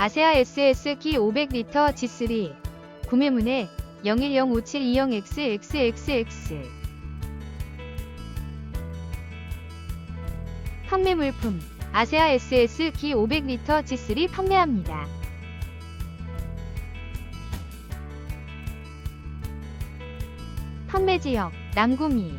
아세아 SS기 500리터 G3 구매문의 01057220XXXX 판매 물품 아세아 SS기 500리터 G3 판매합니다. 판매 지역 남구미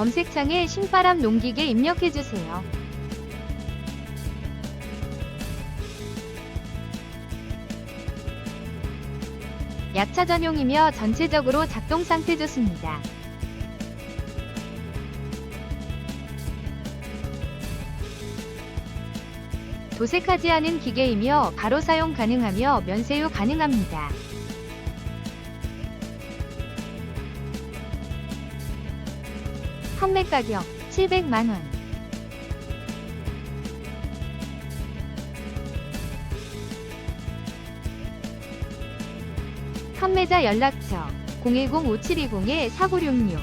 검색창에 신바람 농기계 입력해주세요. 야차 전용이며 전체적으로 작동 상태 좋습니다. 도색하지 않은 기계이며 바로 사용 가능하며 면세유 가능합니다. 판매 가격 700만원 판매자 연락처 010-5720-4966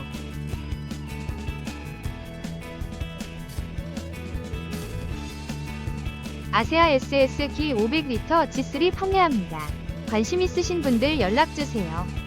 아세아 SS 기 500리터 G3 판매합니다. 관심 있으신 분들 연락주세요.